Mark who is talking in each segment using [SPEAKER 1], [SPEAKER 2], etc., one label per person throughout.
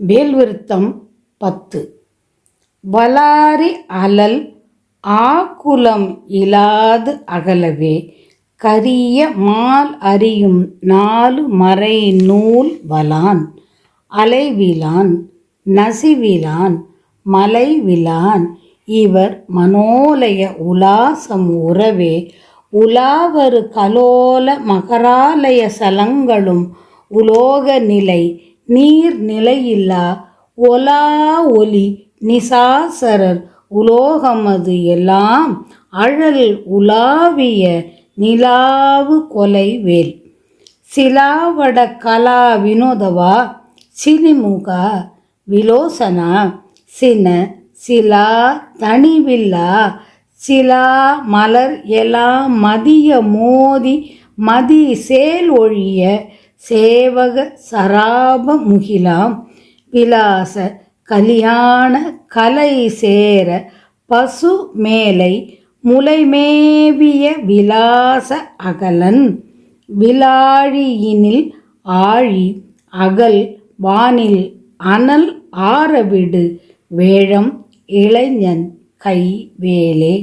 [SPEAKER 1] வேல்விருத்தம் பத்து. வலாரி அலல் ஆக்குலம் இலாது அகலவே கரிய மால் அறியும் நாலு மறை நூல் வலான் அலைவிலான் நசிவிலான் மலைவிலான் இவர் மனோலய உலாசம் உறவே உலாவரு கலோல மகராலய சலங்களும் உலோக நிலை நீர் நிலையில்லா ஒலா ஒலி நிசாசரர் உலோகமது எல்லாம் அழல் உலாவிய நிலாவு கொலை வேல். சிலாவட கலா வினோதவா சிலிமுகா விலோசனா சின சிலா தனிவில்லா சிலா மலர் எலாம் மதிய மோதி மதி சேல் ஒழிய சேவக சராப முகிலாம். விலாச கலியாண கலை சேர பசு மேலை முலைமேவிய விலாச அகலன். விலாழியினில் ஆழி அகல் வானில் அனல் ஆரவிடு வேழம் இளைஞன் கை வேலே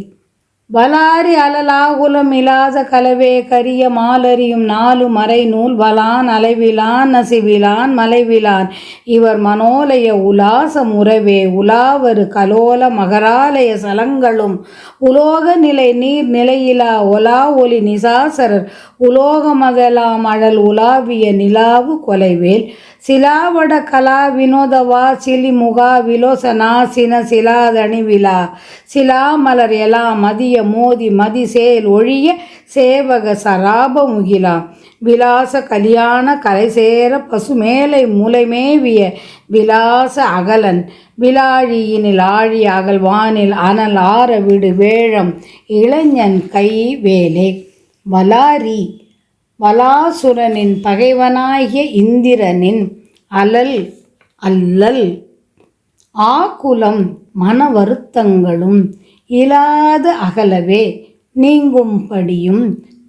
[SPEAKER 1] வலாரி அலலாகுலம் இலாத கலவே கரிய மாலரியும் நாலு மறை நூல் வலான் அலைவிலான் நசிவிலான் மலைவிலான். இவர் மனோலய உலாசம் உறவே உலாவரு கலோல மகராலய சலங்களும். உலோக நிலை நீர் நிலையிலா ஒலா ஒலி நிசாசரர். உலோகமதலாம் அழல் உலாவிய நிலாவு கொலைவேல். சிலாவட கலா வினோதவா சிலி முகா விலோசனா சின சிலாதணி விழா. சிலாமலர் எலாம் மதிய மோதி மதி செயல் ஒழிய சேவக சராப முகிலா. விலாச கலியாண கலைசேர பசுமேலை முலைமேவிய விலாச அகலன். விலாழியினில் ஆழி அகல்வானில் அனல் ஆற விடு வேழம் இளைஞன் கை வேலே. வலாரி வலாசுரனின் பகைவனாகிய இந்திரனின் அலல் அல்லல் ஆகுலம் மன வருத்தங்களும் இலாத அகலவே நீங்கும்படியும்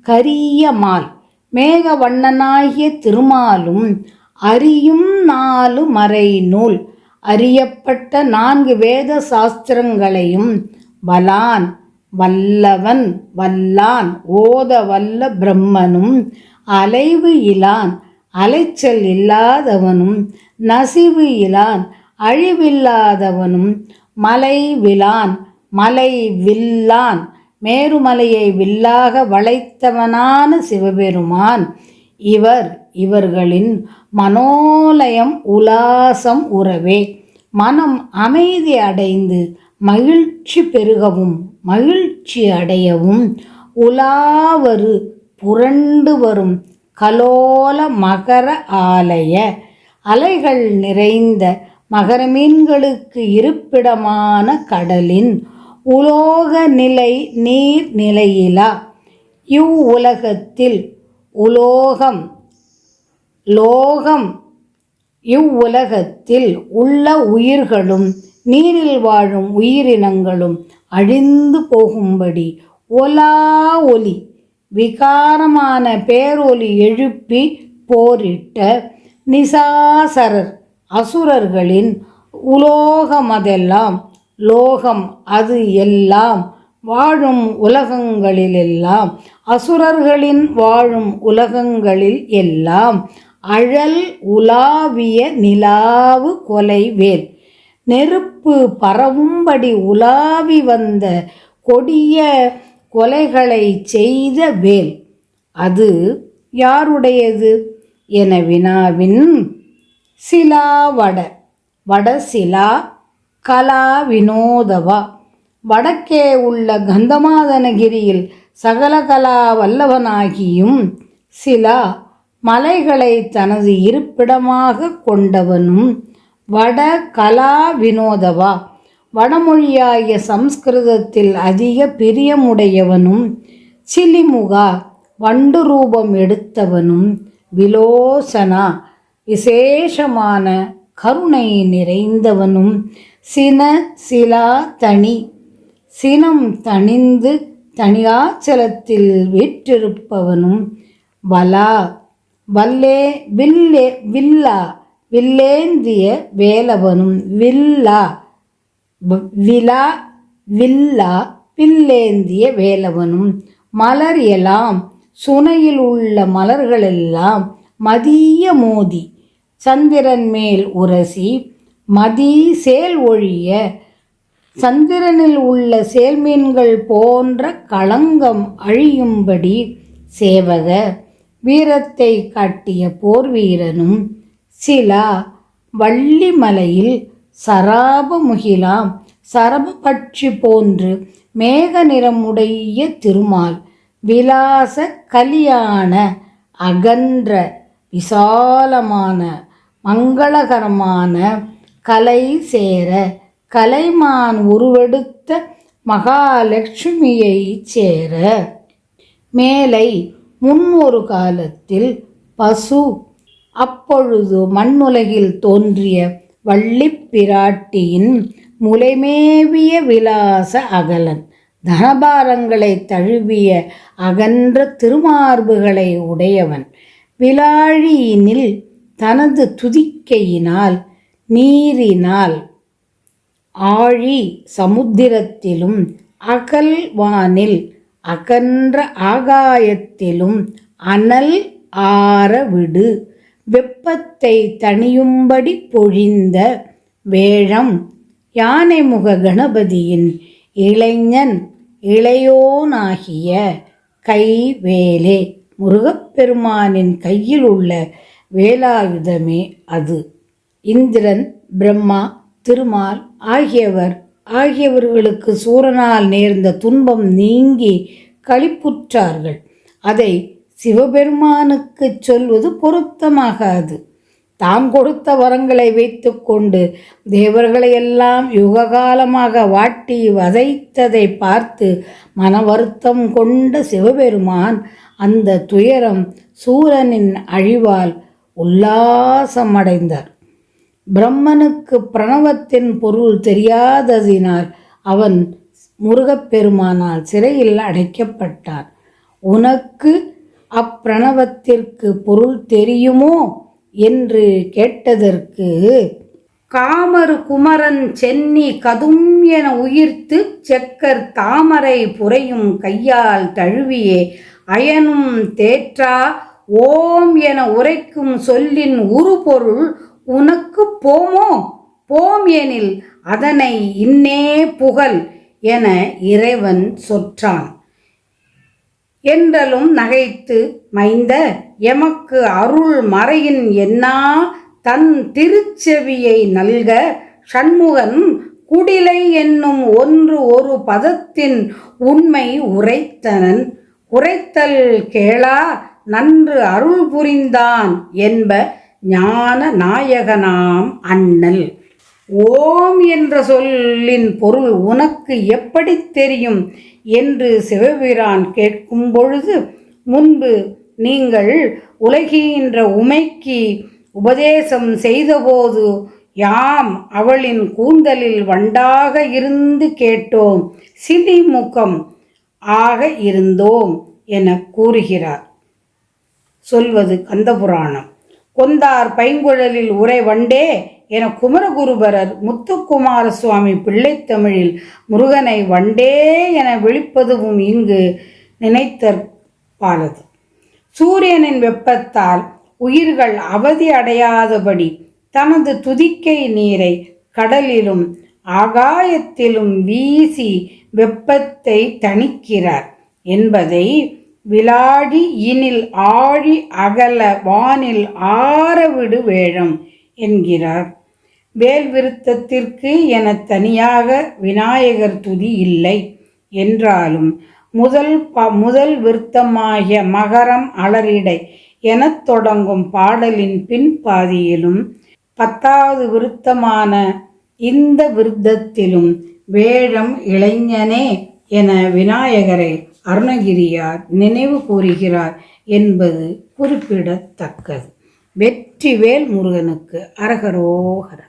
[SPEAKER 1] கரிய மால் மேக வண்ணனாகிய திருமாலும் அறியும் நாலு மறை நூல் அறியப்பட்ட நான்கு வேத சாஸ்திரங்களையும் வலான் வல்லவன் வல்லான் ஓத வல்ல பிரம்மனும் அலைவு இலான் அலைச்சல் இல்லாதவனும் நசிவு இலான் அழிவில்லாதவனும் மலை விலான் மலை வில்லான் மேருமலையை வில்லாக வளைத்தவனான சிவபெருமான். இவர் இவர்களின் மனோலயம் உலாசம் உறவே. மனம் அமைதி அடைந்து மகிழ்ச்சி பெருகவும் மகிழ்ச்சி அடையவும் உலாவரு புரண்டு வரும் கலோல மகர ஆலய அலைகள் நிறைந்த மகர மீன்களுக்கு இருப்பிடமான கடலின் உலோக நிலை நீர் நிலையிலா? இவ்வுலகத்தில் உலோகம் லோகம் இவ்வுலகத்தில் உள்ள உயிர்களும் நீரில் வாழும் உயிரினங்களும் அழிந்து போகும்படி ஒலா ஒலி விகாரமான பேரொலி எழுப்பி போரிட்ட நிசாசரர் அசுரர்களின் உலோகமதெல்லாம் லோகம் அது எல்லாம் வாழும் உலகங்களிலெல்லாம் அசுரர்களின் வாழும் உலகங்களில் எல்லாம் அழல் உலாவிய நிலாவு கொலைவேல் நெருப்பு பரவும்படி உலாவி வந்த கொடிய கொலைகளை செய்த வேல். அது யாருடையது? என வினாவின் சிலாவட வடசிலா கலா வினோதவா வடக்கே உள்ள கந்தமாதனகிரியில் சகலகலா வல்லவனாகியும் சிலா மலைகளை தனது இருப்பிடமாக கொண்டவனும் வட கலா வினோதவா வடமொழியாகிய சம்ஸ்கிருதத்தில் அதிக பிரியமுடையவனும் சிலிமுகா வண்டு ரூபம் எடுத்தவனும் விலோசனா விசேஷமான கருணை நிறைந்தவனும் சின சிலா தனி சினம் தணிந்து தனியாச்சலத்தில் வீற்றிருப்பவனும் வலா வல்லே வில்லே வில்லா வில்லேந்திய வேலவனும் வில்லா வ- விலா வில்லா வில்லேந்திய வேலவனும் மலர் எலாம் சுனையில் உள்ள மலர்களெல்லாம் மதிய மோதி சந்திரன் மேல் உரசி மதி சேல் ஒழிய சந்திரனில் உள்ள சேல்மீன்கள் போன்ற களங்கம் அழியும்படி சேவக வீரத்தை காட்டிய போர் வீரனும் சிலா வள்ளிமலையில் சராபமுகிலாம் சரபபட்சி போன்று மேக நிறமுடைய திருமால் விலாச கலியான அகன்ற விசாலமான மங்களகரமான கலை சேர கலைமான் உருவெடுத்த மகாலட்சுமியை சேர. மேலை முன்னொரு காலத்தில் பசு அப்பொழுது மண்ணுலகில் தோன்றிய வள்ளிப்பிராட்டியின் முலைமேவிய விலாச அகலன். தனபாரங்களை தழுவிய அகன்ற திருமார்புகளை உடையவன். விலாழியினில் தனது துதிக்கையினால் நீரினால் ஆழி சமுத்திரத்திலும் அகல்வானில் அகன்ற ஆகாயத்திலும் அனல் ஆற விடு. வெப்பத்தை தணியும்படி பொழிந்த வேழம் யானைமுக கணபதியின் இளைஞன் இளையோனாகிய கைவேலே. முருகப்பெருமானின் கையில் உள்ள வேலாயுதமே அது. இந்திரன் பிரம்மா திருமால் ஆகியவர் ஆகியவர்களுக்கு சூரனால் நேர்ந்த துன்பம் நீங்கி களிப்புற்றார்கள். அதை சிவபெருமானுக்கு சொல்வது பொருத்தமாகாது. தாம் கொடுத்த வரங்களை வைத்துக்கொண்டு தேவர்களையெல்லாம் யுககாலமாக வாட்டி வதைத்ததை பார்த்து மன வருத்தம் கொண்ட சிவபெருமான் அந்த துயரம் சூரனின் அழிவால் உல்லாசமடைந்தார். பிரம்மனுக்கு பிரணவத்தின் பொருள் தெரியாததினால் அவன் முருகப்பெருமானால் சிறையில் அடைக்கப்பட்டான். உனக்கு அப்பிரணவத்திற்கு பொருள் தெரியுமோ என்று கேட்டதற்கு காமரு குமரன் சென்னி கதும் என உயிர்த்து செக்கர் தாமரை புரையும் கையால் தழுவியே அயனும் தேற்றா ஓம் என உரைக்கும் சொல்லின் உருபொருள் உனக்கு போமோ? போம் எனில் அதனை இன்னே புகழ் என இறைவன் சொற்றான். என்றலும் நகைத்து மைந்த எமக்கு அருள் மறையின் என்னா தன் திருச்செவியை நல்க சண்முகன் குடிலை என்னும் ஒன்று ஒரு பதத்தின் உண்மை உரைத்தனன். உரைத்தல் கேளா நன்று அருள் புரிந்தான் என்ப ஞான நாயகனாம் அண்ணல். ஓம் என்ற சொல்லின் பொருள் உனக்கு எப்படி தெரியும்? என்று சிவபிரான் கேட்கும் பொழுது முன்பு நீங்கள் உலகின்ற உமைக்கு உபதேசம் செய்தபோது யாம் அவளின் கூந்தலில் வண்டாக இருந்து கேட்டோம் சிலிமுகம் ஆக இருந்தோம் என கூறுகிறார். சொல்வது கந்தபுராணம். கொந்தார் பைங்குழலில் உரை வண்டே என குமரகுருபரர் முத்துக்குமார சுவாமி பிள்ளைத்தமிழில் முருகனை வண்டே என விழிப்பதுவும் இங்கு நினைத்தற்பாலது. சூரியனின் வெப்பத்தால் உயிர்கள் அவதி அடையாதபடி தனது துதிக்கை நீரை கடலிலும் ஆகாயத்திலும் வீசி வெப்பத்தை தணிக்கிறார் என்பதை விளாடி இனில் ஆழி அகல வானில் ஆரவிடு வேழம் என்கிறார். வேல் விருத்தத்திற்கு என தனியாக விநாயகர் துதி இல்லை என்றாலும் முதல் ப முதல் விருத்தமாகிய மகரம் அலரிடை எனத் தொடங்கும் பாடலின் பின்பாதியிலும் பத்தாவது விருத்தமான இந்த விருத்தத்திலும் வேழம் இளைஞனே என விநாயகரை அருணகிரியார் நினைவு கூறுகிறார் என்பது குறிப்பிடத்தக்கது. வெற்றிவேல் முருகனுக்கு அரகரோகர